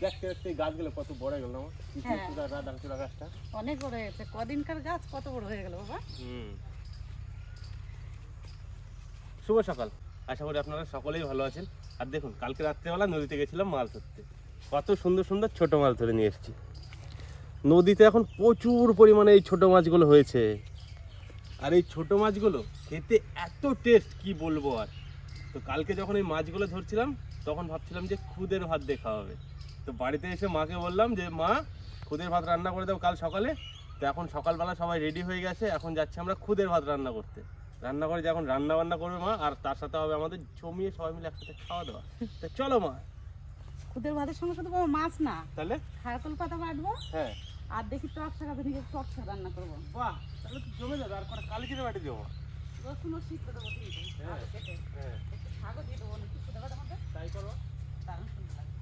দেখতে দেখতে গাছগুলো কত বড় হয়ে গেল আমার হ্যাঁ। রাধামচূড়া গাছটা। অনেক বড় হয়েছে কদিনকার গাছ কত বড় হয়ে গেল বাবা? হুম। শুভ সকাল। আশা করি আপনারা সকলেই ভালো আছেন। আর দেখুন কালকে রাত্রেবেলা নদীতে গেছিলাম মাছ ধরতে। কত সুন্দর সুন্দর ছোট মাছ ধরে নিয়ে এসেছি। নদীতে এখন প্রচুর পরিমাণে এই ছোট মাছগুলো হয়েছে। আর এই ছোট মাছগুলো খেতে এত টেস্ট কি বলব আর। তো কালকে যখন এই মাছগুলো ধরছিলাম তখন ভাবছিলাম যে খুদের ভাত খাওয়া হবে। তো বাড়িতে এসে মাকে বললাম যে মা খুদের ভাত রান্না করে দাও কাল সকালে। তো এখন সকালবেলা সবাই রেডি হয়ে গেছে এখন যাচ্ছি আমরা খুদের ভাত রান্না করতে। রান্না করে যখন রান্না বান্না করবে মা আর তার সাথে হবে আমাদের জমিয়ে সবাই মিলে একসাথে খাওয়া দাওয়া। তা চলো মা। খুদের ভাতের সঙ্গে শুধু বাবা মাছ না। তাহলে? খারকল পাতা বাটবো। হ্যাঁ। আর দেখি টক শাক আছে নাকি টক শাক রান্না করব। বাহ তাহলে তো জমে যাবে আর কটা কালি জিরে বাটি দেবো রসুনও সিদ্ধ দেবো কিন্তু হ্যাঁ। আলু কেটে হ্যাঁ শাকও দিয়ে দেবো নাকি খুদের তাই করো দারুণ সুন্দর লাগবে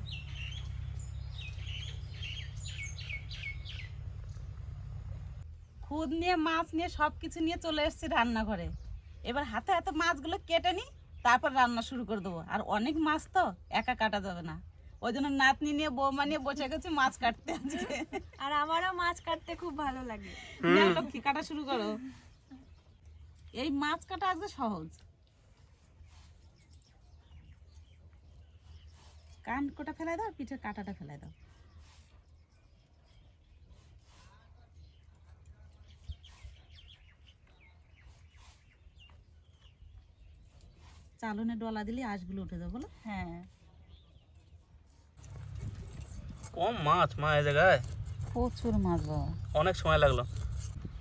খুদ নিয়ে মাছ নিয়ে সব কিছু নিয়ে চলে এসেছি রান্নাঘরে। এবার হাতে হাতে মাছগুলো কেটে নিই তারপর রান্না শুরু করে দেবো। আর অনেক মাছ তো একা কাটা যাবে না। ওই জন্য নাতনি নিয়ে বৌমা নিয়ে বসে গেছি মাছ কাটতে আজকে। আর আমারও মাছ কাটতে খুব ভালো লাগে। লক্ষ্মী কাটা শুরু করো? এই মাছ কাটা আজকে সহজ। কান কোটা ফেলাই দাও পিঠের কাটাটা ফেলাই দাও। চালনে ডলা দিলে আঁশগুলো উঠে যাবে বলো। হ্যাঁ। কম মাছ মা এই জায়গায়? প্রচুর মাছ বাবা। অনেক সময় লাগল।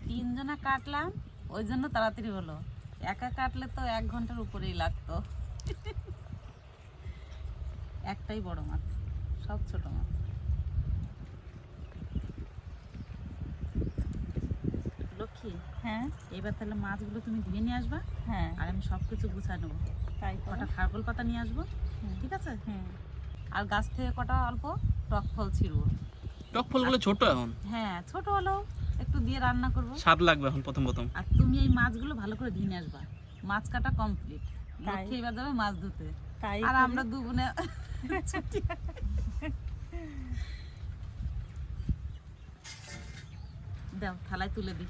তিনজনা কাটলাম ওই জন্য তাড়াতাড়ি হলো। একা কাটলে তো এক ঘণ্টার উপরেই লাগতো। একটাই বড় মাছ সব ছোট মাছ। লক্ষ্মী হ্যাঁ। এবার তাহলে মাছগুলো তুমি ধুয়ে নিয়ে আসবা। হ্যাঁ। আর আমি সব কিছু গুছাই নেব। তাই কটা খারকোল পাতা নিয়ে আসব ঠিক আছে? হুম আর গাছ থেকে কটা অল্প টক ফল ছিড়বো। টক ফলগুলো ছোট এখন? হ্যাঁ ছোট হলেও একটু দিয়ে রান্না করব। স্বাদ লাগবে এখন প্রথম প্রথম। আর তুমি এই মাছগুলো ভালো করে ধুয়ে নিয়ে আসবা। মাছ কাটা কমপ্লিট। তাই? লক্ষ্মী এবার যাবে মাছ ধুতে। তাই আর আমরা দু বোনে দাও থালায় তুলে দিই।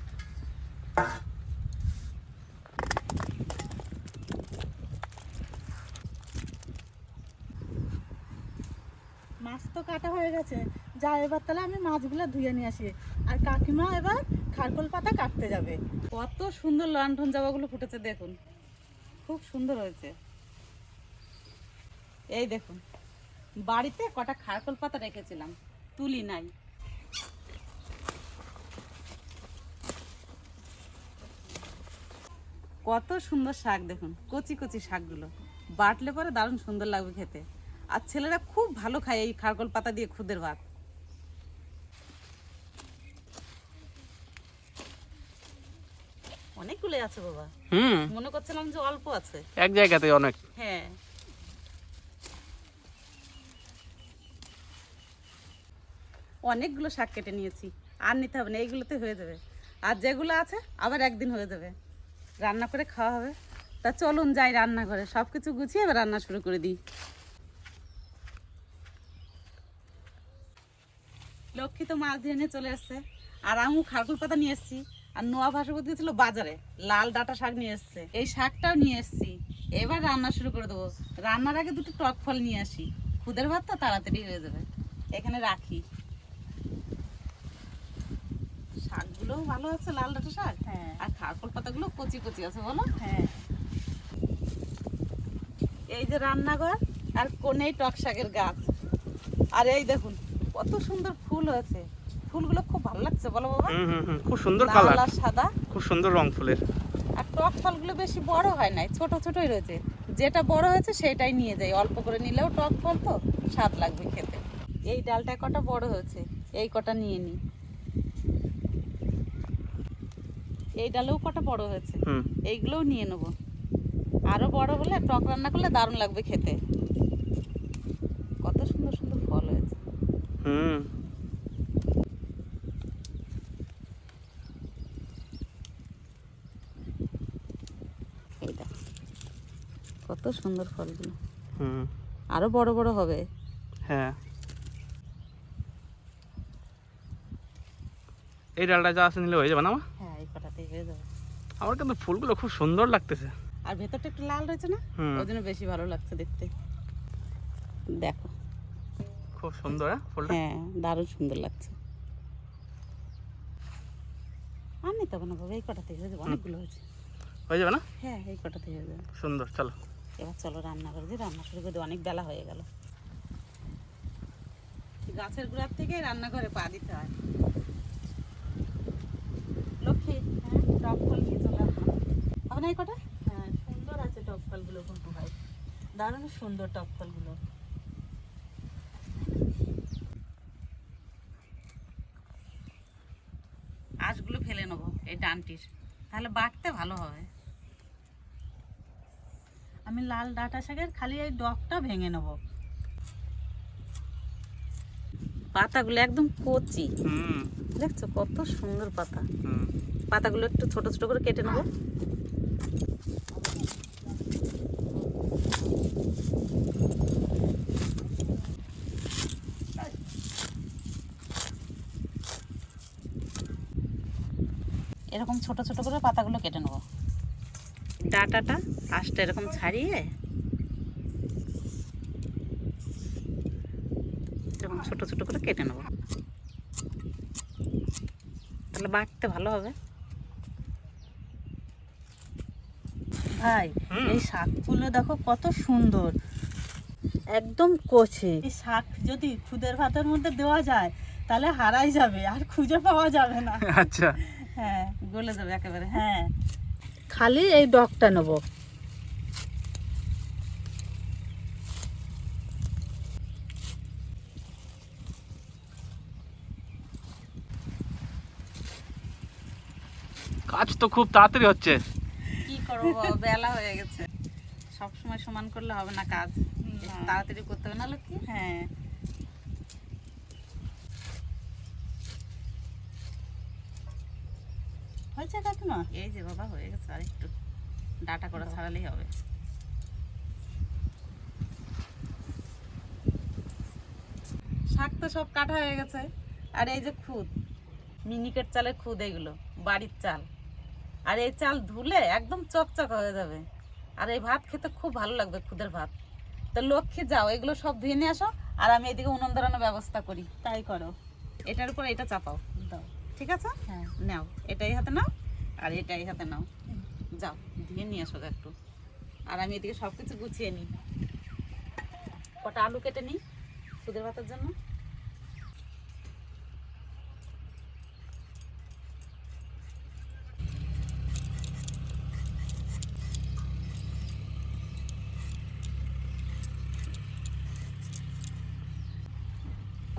মাছ তো কাটা হয়ে গেছে। যা, এবার তাহলে আমি মাছগুলো ধুয়ে নিয়ে আসি। আর কাকিমা এবার খারকোল পাতা কাটতে যাবে। কত সুন্দর লন্ঠন জামাগুলো ফুটেছে, দেখুন। খুব সুন্দর হয়েছে। এই দেখুন, বাড়িতে কটা খারকোল পাতা রেখেছিলাম। তুলি নাই। কত সুন্দর শাক দেখুন কচি কচি শাকগুলো। বাটলে পরে দারুণ সুন্দর লাগবে খেতে। আর ছেলেরা খুব ভালো খায় এই খারকল পাতা দিয়ে খুদের ভাত। অনেকগুলো আছে বাবা। হুম। মনে করছিলাম যে অল্প আছে। এক জায়গাতে অনেক। হ্যাঁ। অনেকগুলো শাক কেটে নিয়েছি। আর নিতে হবে না এইগুলোতে হয়ে যাবে। আর যেগুলো আছে আবার একদিন হয়ে যাবে। রান্না করে খাওয়া হবে। তা চলুন যাই রান্না করে সব কিছু গুছিয়ে এবার রান্না শুরু করে দিই। লক্ষ্মী তো মাছ দিয়ে নিয়ে চলে এসছে। আর আমু খারকুল পাতা নিয়ে এসছি। আর নোয়া ভাসবতী ছিল বাজারে। লাল ডাটা শাক নিয়ে এসছে। এই শাকটাও নিয়ে এসছি। এবার রান্না শুরু করে দেবো। রান্নার আগে দুটো টক ফল নিয়ে আসি। খুদের ভাত তো তাড়াতাড়ি হয়ে যাবে। এখানে রাখি। শাকগুলোও ভালো আছে লাল ডাটা শাক? হ্যাঁ। আর খারকুল পাতাগুলো কচি কচি আছে বলো। হ্যাঁ। এই যে রান্নাঘর আর কোনেই টক শাকের গাছ। আর এই দেখুন কত সুন্দর ফুল হয়েছে। ফুলগুলো খুব ভালো লাগছে বলো বাবা। হুম হুম হুম খুব সুন্দর কালার আর সাদা। খুব সুন্দর রং ফুলের। আর টক ফলগুলো বেশি বড় হয় নাই ছোট ছোটই রয়েছে। যেটা বড় হয়েছে সেটাই নিয়ে যাই অল্প করে নিলেও টক ফল তো স্বাদ লাগবে খেতে। এই ডালটা কটা বড় হয়েছে এই কটা নিয়ে নিই এই ডালেও কটা বড় হয়েছে? এইগুলোও নিয়ে নেব। আরও বড় হলে টক রান্না করলে দারুণ লাগবে খেতে। কত সুন্দর সুন্দর ফল হয়েছে। হুম। কত সুন্দর ফলগুলো। হুম। আরও বড় বড় হবে। হ্যাঁ। এই ডালটা যা আছে নিলে হয়ে যাবে না হ্যাঁ এই হয়ে যাবে। আমার কিন্তু ফুলগুলো খুব সুন্দর লাগতেছে। আর ভেতরটা একটু লাল রয়েছে না? ওই জন্য বেশি ভালো লাগছে দেখতে। দেখো। খুব সুন্দর হ্যাঁ ফুলটা? হ্যাঁ দারুণ সুন্দর লাগছে। আর নিতে হবে না বাবা এই হয়ে যাবে। অনেকগুলো হয়েছে। হয়ে যাবে না? হ্যাঁ এই কটাতেই হয়ে যাবে। সুন্দর চলো। এবার চলো রান্না করে দিই। রান্না শুরু করে দিই অনেক বেলা হয়ে গেল। গাছের গোড়ার থেকে রান্নাঘরে পা দিতে হয়। লক্ষ্মী হ্যাঁ টক ফল নিয়ে চলে আসব হবে না কটা? হ্যাঁ সুন্দর আছে টক ফলগুলো কিন্তু ভাই। দারুণ সুন্দর টক ফলগুলো। আঁশগুলো ফেলে নেব এই ডানটির। তাহলে বাটতে ভালো হবে। আমি লাল ডাঁটা শাকের খালি এই ডগটা ভেঙে নেব। পাতাগুলো একদম কচি। দেখছ কত সুন্দর পাতা। হুম। পাতাগুলো একটু ছোট ছোট করে কেটে নেব। এরকম ছোট ছোট করে পাতাগুলো কেটে নেব। ডাটাটা আঁশটা এরকম ছাড়িয়ে এরকম ছোট ছোট করে কেটে নেব। তাহলে বাটতে ভালো হবে। ভাই এই শাকগুলো দেখো কত সুন্দর। একদম কচি। এই শাক যদি খুদের ভাতের মধ্যে দেওয়া যায় তাহলে হারাই যাবে আর খুঁজে পাওয়া যাবে না। আচ্ছা। হ্যাঁ গলে যাবে একেবারে হ্যাঁ। খালি এই ডগটা নেব। কাজ তো খুব তাড়াতাড়ি হচ্ছে। করব বেলা হয়ে গেছে। সব সময় সমান করলে হবে না কাজ। তাড়াতাড়ি করতে হবে না লক্ষ্মী হ্যাঁ। হয়েছে কাকিমা? এই যে বাবা হয়ে গেছে আর একটু ডাটা করে ছাড়ালেই হবে। শাক তো সব কাটা হয়ে গেছে। আর এই যে খুদ মিনিকেট চালের খুদ এগুলো বাড়ির চাল। আর এই চাল ধুলে একদম চকচক হয়ে যাবে। আর এই ভাত খেতে খুব ভালো লাগবে খুদের ভাত। তো লক্ষ্মী যাও এগুলো সব ধুয়ে নিয়ে আসো আর আমি এদিকে উনুন ধরানোর ব্যবস্থা করি। তাই করো। এটার উপর এটা চাপাও। দাও। ঠিক আছে? হ্যাঁ। নাও এটাই হাতে নাও আর এটাই হাতে নাও। যাও দিয়ে নিয়ে আসো একটু। আর আমি এদিকে সব কিছু গুছিয়ে নিই। কটা আলু কেটে নিই সুদের ভাতের জন্য?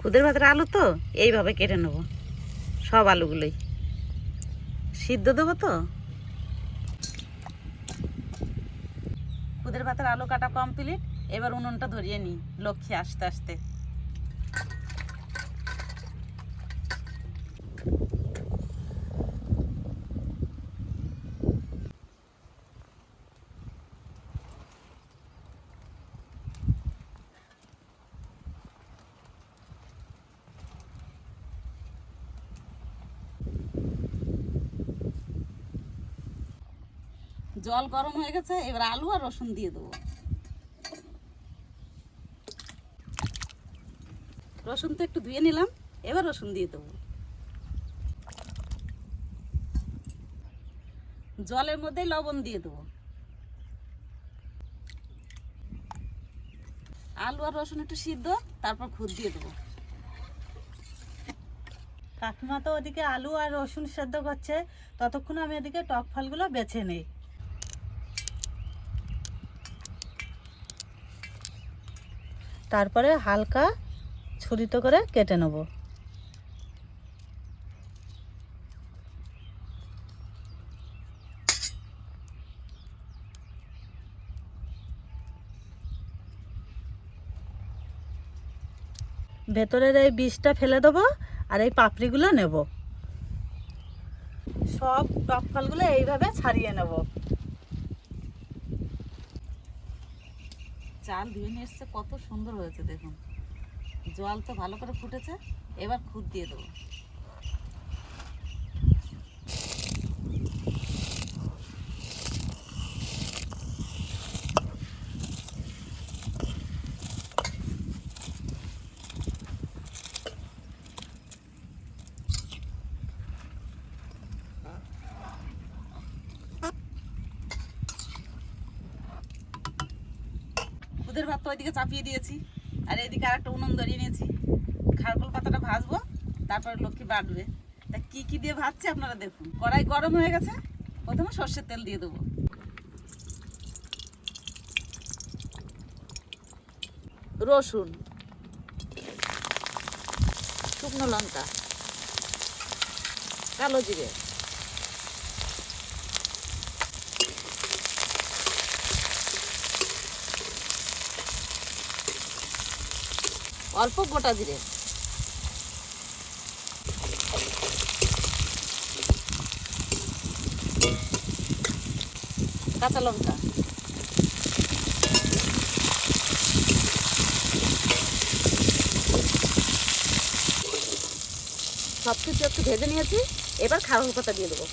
খুদের ভাতের আলু তো, এইভাবে কেটে নেব। সব আলুগুলোই। সিদ্ধ দেবো তো? খুদের ভাতের আলু কাটা কমপ্লিট এবার উনুনটা ধরিয়ে নিই, লক্ষ্মী আস্তে আস্তে। জল গরম হয়ে গেছে, এবার আলু আর রসুন দিয়ে দেবো। রসুন তো একটু ধুয়ে নিলাম, এবার রসুন দিয়ে দেবো। জলের মধ্যে লবণ দিয়ে দেবো। আলু আর রসুন একটু সিদ্ধ, তারপর খুদ দিয়ে দেবো। কাকিমা তো ওদিকে আলু আর রসুন সেদ্ধ করছে, ততক্ষণ আমি এদিকে টক ফলগুলো বেছে নিই। তারপরে হালকা ছুরিতে করে কেটে নেব। ভেতরের এই বীজটা ফেলে দেবো আর এই পাপড়িগুলো নেব। সব টক ফলগুলো এইভাবে ছাড়িয়ে নেব। চাল ধুয়ে নিয়ে এসছে, কত সুন্দর হয়েছে দেখুন। জল তো ভালো করে ফুটেছে, এবার খুদ দিয়ে দেবো খুদের ভাত তো ওইদিকে চাপিয়ে দিয়েছি আর এদিকে আর একটা উনুন ধরিয়ে নিয়েছি খারকোল পাতাটা ভাজবো বাড়বে তা কি কি দিয়ে ভাজছে আপনারা দেখুন। কড়াই গরম হয়ে গেছে। প্রথমে সর্ষের তেল দিয়ে দেবো। রসুন। শুকনো লঙ্কা। কালো জিরে। অল্প গোটা জিরে। কাঁচা লঙ্কা। সব কিছু একটু ভেজে নিয়েছি এবার খাওয়ার পাতা দিয়ে দেবো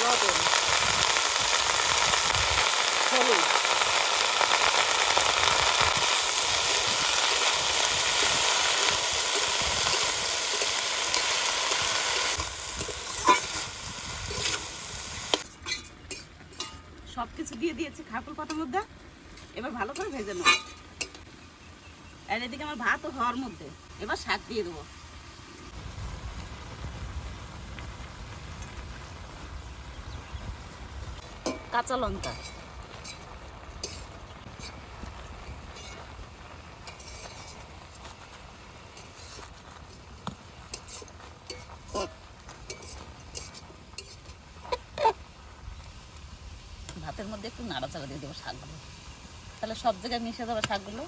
লবণ হলুদ সব কিছু দিয়ে দিয়েছি খাকুল পাতার মধ্যে এবার ভালো করে ভেজে নেব ভাতও হওয়ার মধ্যে। এবার শাক দিয়ে দেবো। কাঁচা লঙ্কা। ভাতের মধ্যে একটু নাড়াচাড়া দিয়ে দেবো শাকগুলো। তাহলে সব জায়গায় মিশে যাবে শাকগুলো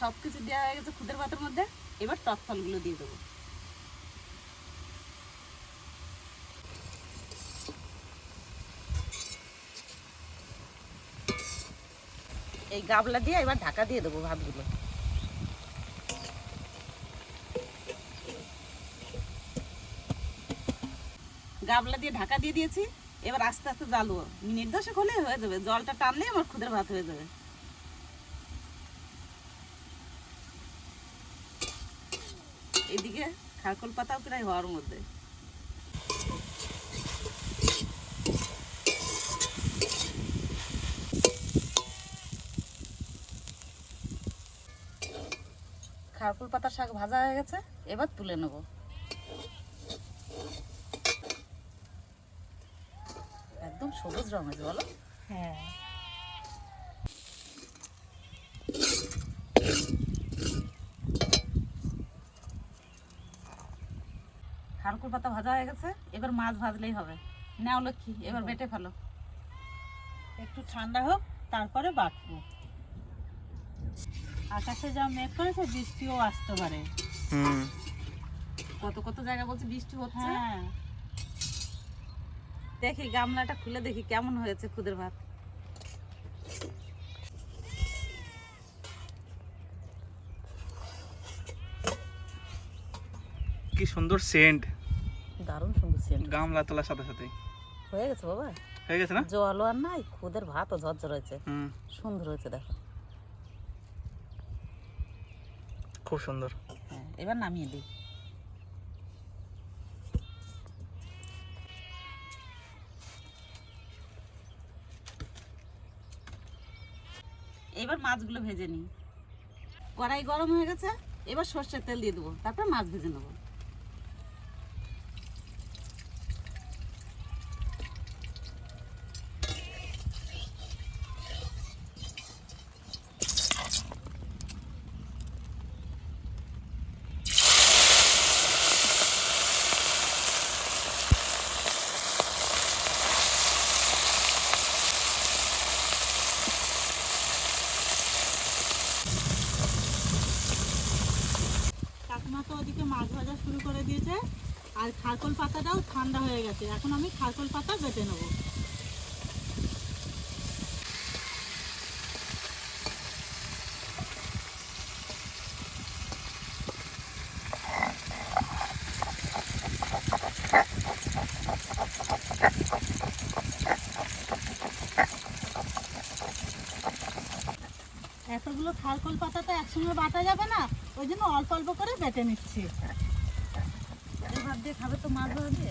সব কিছু দেওয়া হয়ে গেছে খুদের ভাতের মধ্যে, এবার টক ফলগুলো দিয়ে দেবো। এই গাবলা দিয়ে এবার ঢাকা দিয়ে দেবো ভাতগুলো। গাবলা দিয়ে ঢাকা দিয়ে দিয়েছি, এবার আস্তে আস্তে জ্বালবো। মিনিট দশেক হলে হয়ে যাবে, জলটা টানলেই আমার খুদের ভাত হয়ে যাবে। খারকল পাতাও প্রায় হওয়ার মধ্যে। খারকুল পাতার শাক ভাজা হয়ে গেছে, এবার তুলে নেব। একদম সবুজ রঙের, বলো। হ্যাঁ। খারকুল পাতা ভাজা হয়ে গেছে এবার মাছ ভাজলেই হবে। নাও লক্ষ্মী এবার বেটে ফেলো। একটু ঠান্ডা হোক তারপরে বাটবো। আকাশে যা মেঘ করেছে বৃষ্টিও আসতে পারে। কত কত জায়গা বলছে বৃষ্টি হচ্ছে। হ্যাঁ। দেখি গামলাটা খুলে দেখি কেমন হয়েছে খুদের ভাত। কি সুন্দর সেন্ট দারুণ সুন্দর সেন্ট গামলা তোলার সাথে সাথে হয়ে গেছে বাবা? হয়ে গেছে না? জলও আর নাই খুদের ভাতও ঝরঝর হয়েছে। সুন্দর হয়েছে দেখো। খুব সুন্দর। হ্যাঁ এবার নামিয়ে দিই। এবার মাছগুলো ভেজে নিই। কড়াই গরম হয়ে গেছে এবার সর্ষের তেল দিয়ে দেবো তারপর মাছ ভেজে নেব। গেছে। এখন আমি খারকল পাতা বেটে নেব। এতগুলো খারকল পাতা তো একসঙ্গে বাটা যাবে না, ওই জন্য অল্প অল্প করে বেটে নিচ্ছি। এভাবে খাবে তো মাছ ধরবে?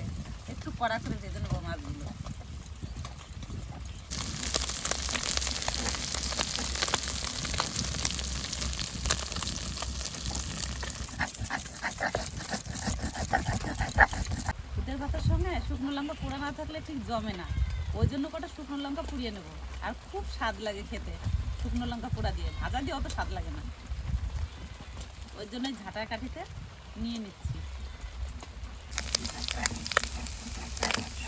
একটু কড়া করে ভেজে নেব মাছগুলো। ফুটের ভাতের সঙ্গে শুকনো লঙ্কা পোড়া না থাকলে ঠিক জমে না। ওই জন্য কটা শুকনো লঙ্কা পুড়িয়ে নেব। আর খুব স্বাদ লাগে খেতে। শুকনো লঙ্কা পোড়া দিয়ে। ভাজা দিয়ে অত স্বাদ লাগে না। ওই জন্যই ঝাঁটা কাঠিতে নিয়ে নিচ্ছি।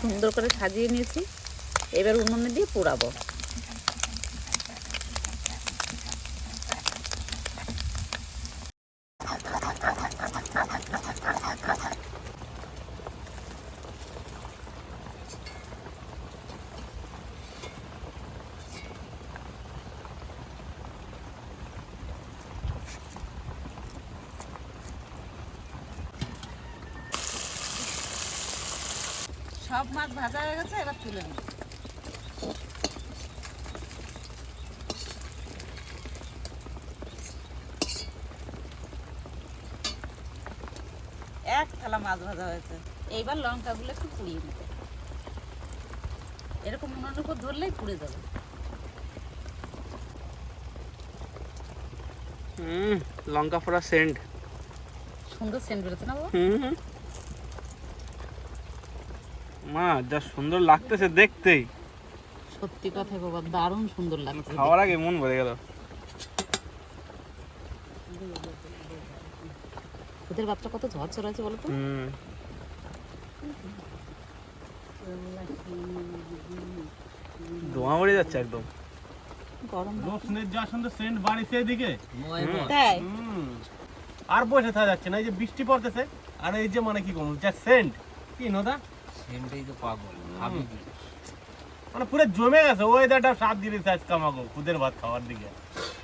সুন্দর করে সাজিয়ে নিয়েছি। এবার উনুনে দিয়ে পোড়াবো। সব মাছ ভাজা হয়ে গেছে এবার তুলে নেব এক থালা মাছ ভাজা হয়েছে। এইবার লঙ্কাগুলো একটু পুড়িয়ে নেব এরকম উনানের উপর ধরলেই পুড়ে যাবে। হুম লঙ্কা পোড়া সেন্ট। সুন্দর সেন্ট বেরোচ্ছে না বাবা? হুম। মা যা সুন্দর লাগতেছে দেখতেই। সত্যি কথাই বাবা দারুণ সুন্দর লাগছে। খাওয়ার আগে মন ভরে গেল। ওদের বাচ্চা কত আছে বলো তো? ধোঁয়া উড়ে যাচ্ছে একদম। গরম রসুনের যা সুন্দর সেন্ট বাড়িছে এদিকে। তাই। আর বসে থাকা যাচ্ছে না এই যে বৃষ্টি পড়তেছে আর এই যে মানে কি করব যা সেন্ট। কি নদা? মানে পুরো জমে গেছে ওয়েদারটা সাত দিয়েছে আজকে আমাকে খুদের ভাত খাওয়ার দিকে।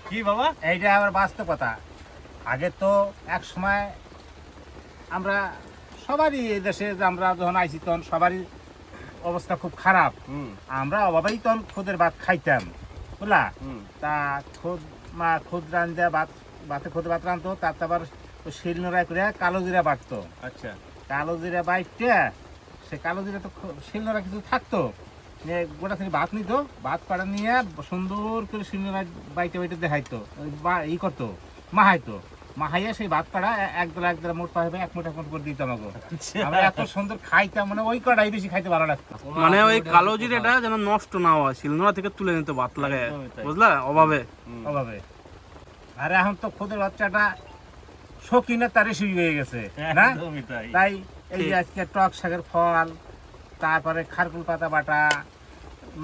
কি বাবা? এইটা আবার বাস্তবতা আগে তো এক সময় আমরা সবারই এই দেশে আমরা যখন আইছি তখন সবারই অবস্থা খুব খারাপ। আমরা অভাবেই তখন খুদের ভাত খাইতাম বুঝলা? তা খুদ মা খুদ রান্ধা ভাত ভাতে খুদ ভাত রান্ধতো তার তো আবার ওই শিলনোড়ায় করে কালো জিরা বাটতো। আচ্ছা। কালো জিরা বাইটটা সে কালো জিরা তো শিলনোড়া কিছু থাকতো। গোটা থেকে ভাত নিত। ভাত পাড়া নিয়ে সুন্দর করে শিলনোড়া বাইটে বাইটে দেখাইতো। বা- ই করতো মাহাইতো মাহাইয়া সেই ভাত পাড়া একদলা একদলা মোট এক মোট এক মোট করে দিতাম আমাকে আমরা এত সুন্দর খাইতাম মানে ওই কটাই বেশি খাইতে ভালো লাগতো। মানে ওই কালো জিরেটা যেন নষ্ট না হয় শিলনোড়া থেকে তুলে নিতে ভাত লাগে। বুঝলা? অভাবে। অভাবে। আর এখন তো খুদের বাচ্চাটা শৌখিনে তার রেসিপি হয়ে গেছে না? তাই এই যে আজকে টক শাকের ফল তারপরে খারকুল পাতা বাটা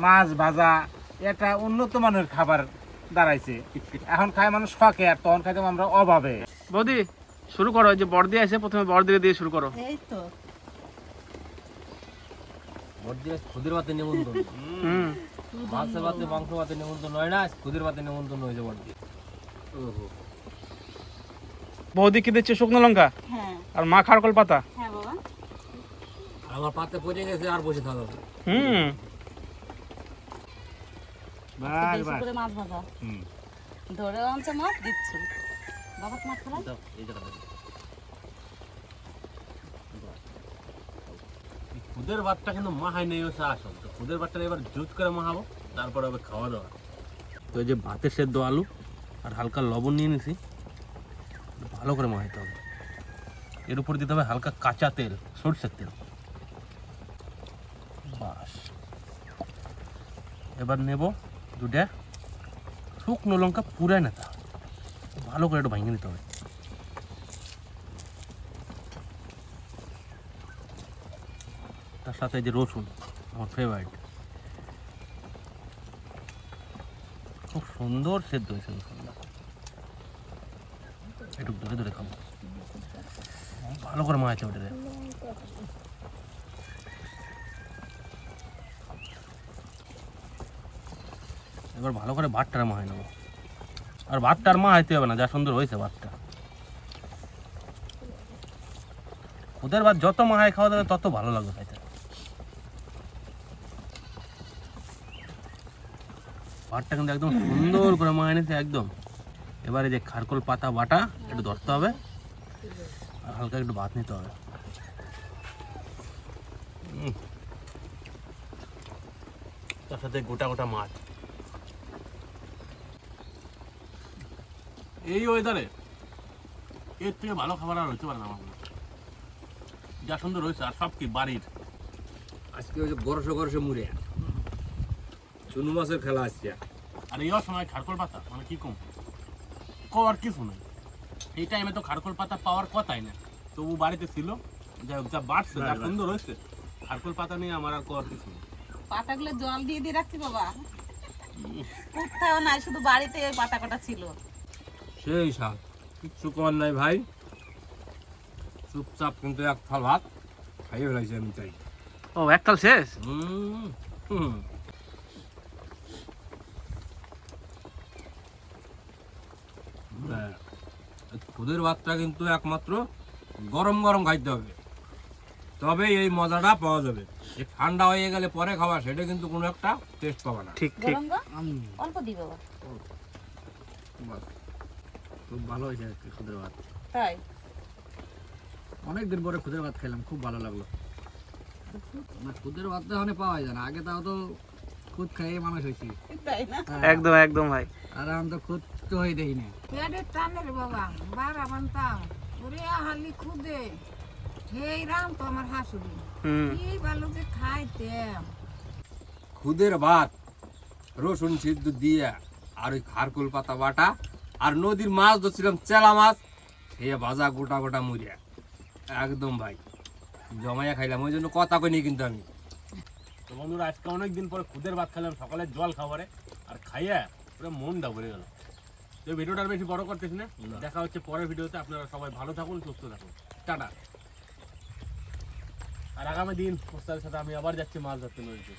মাছ ভাজা এটা উন্নত মানের খাবার দাঁড়াইছে। এখন খায় মানুষ শখে আর তখন খাইতাম আমরা অভাবে। বৌদি শুরু করো ওই যে বড়দি আছে প্রথমে বড়দিকে দিয়ে শুরু করো। এই তো খুদের ভাতে নিমন্ত্রণ হুম। মাছের ভাতে মাংস ভাতে নিমন্ত্রণ হয় না খুদের ভাতে নিমন্ত্রণ হয়েছে বড়দি বৌদি কি দিচ্ছে শুকনো লঙ্কা? হ্যাঁ। আর মা খারকল পাতা? হ্যাঁ আমার পাতে পড়ে গেছে আর বসে থাকা। হুম। বাস বেশি বাস করে মাছ ভাজা। হুম। ধরে আনছে মাছ দিচ্ছি। বাবা তোমার খারাপ এই জায়গাটা খুদের ভাতটা কিন্তু মাহাই নেই হচ্ছে আসল তো খুদের ভাতটা এবার জুত করে মাহাবো তারপর হবে খাওয়া দাওয়া। তো এই যে ভাতের সেদ্ধ আলু আর হালকা লবণ নিয়ে নিছি। ভালো করে মাহাইতে হবে। এর উপর দিতে হবে হালকা কাঁচা তেল, সরষের তেল। বাস। এবার নেব দুটা শুকনো লঙ্কা পুরাই নিতে। ভালো করে একটু ভাঙিয়ে নিতে হবে। তার সাথে যে রসুন, আমার ফেভারিট খুব সুন্দর সেদ্ধ হয়েছে রসুনটা। একটু ধরে ধরে খাব। ভালো করে মাছ ওটা এবার ভালো করে ভাতটার মাহাই নেব। আর ভাতটার মা হাইতে হবে না, যা সুন্দর হয়েছে ভাতটা। ওদের ভাত যত মাহাই খাওয়া যাবে তত ভালো লাগবে খাইতে। ভাতটা কিন্তু একদম সুন্দর করে মায় নিতে একদম। এবারে যে খারকোল পাতা বাটা একটু ধরতে হবে আর হালকা একটু ভাত নিতে হবে। তার সাথে গোটা গোটা মাছ। এই ওয়েদারে এর থেকে ভালো খাবার আর হইতে পারে না আমার যা সুন্দর হয়েছে আর সব কি বাড়ির। আজকে হচ্ছে গরসে গরসে মুড়ে। চুনু মাছের খেলা আসছে আর এই সময় খারকোল পাতা মানে কি কম? কর কিছু নাই। এই টাইমে তো খারকোল পাতা পাওয়ার কথাই না। তবু বাড়িতে ছিল যা যা বাড়ছে যা সুন্দর হয়েছে খারকোল পাতা নিয়ে আমার আর কর কিছু নেই। পাতাগুলো জল দিয়ে দিয়ে রাখছি বাবা। কোথাও নাই শুধু বাড়িতে ওই পাতা কটা ছিল। সেই স্বাদ কিচ্ছু কর নাই ভাই। চুপচাপ কিন্তু এক থাল ভাত খাইয়ে ফেলাইছি আমি তাই। ও এককাল শেষ? হুম, হুম। হ্যাঁ, এই খুদের ভাতটা কিন্তু একমাত্র গরম গরম খাইতে হবে। তবে এই মজাটা পাওয়া যাবে। ঠান্ডা হয়ে গেলে পরে খাওয়া সেটা কিন্তু কোনো একটা টেস্ট পাবে না। ঠিক ঠিক। অল্প দি বাবা খুব ভালো হয়েছে খুদের ভাত। তাই? অনেকদিন পরে খুদের ভাত খেলাম খুব ভালো লাগল। না খুদের ভাত তো এখানে পাওয়া যায় না। আগে তাও তো খুদ খাইয়ে মানুষ হয়েছি। তাই না? একদম একদম ভাই। আর এখন তো খুদ হয়ে না পেটের টানে রে বাবা বারা বানতাম ওরে হালি খুদে। হেই রাম তো আমার হাসুরি। কি ভালো যে খাইতাম। খুদের ভাত রসুন সিদ্ধ দিয়ে আর ওই খারকুল পাতা বাটা আর নদীর মাছ ধরছিলাম চেলা মাছ খেয়ে ভাজা গোটা গোটা মুড়িয়া একদম ভাই জমাইয়া খাইলাম ওই জন্য কথা কইনি কিন্তু আমি। তো বন্ধুরা আজকে অনেক দিন পরে খুদের ভাত খেলাম সকালে জল খাবারে আর খাইয়া পুরো মনটা ভরে গেল। তো ভিডিওটা বেশি বড় করতেছি না। দেখা হচ্ছে পরের ভিডিওতে। আপনারা সবাই ভালো থাকুন সুস্থ থাকুন। টাটা। আর আগামী দিন ওস্তাদের সাথে আমি আবার যাচ্ছি মাছ ধরতে নদীতে।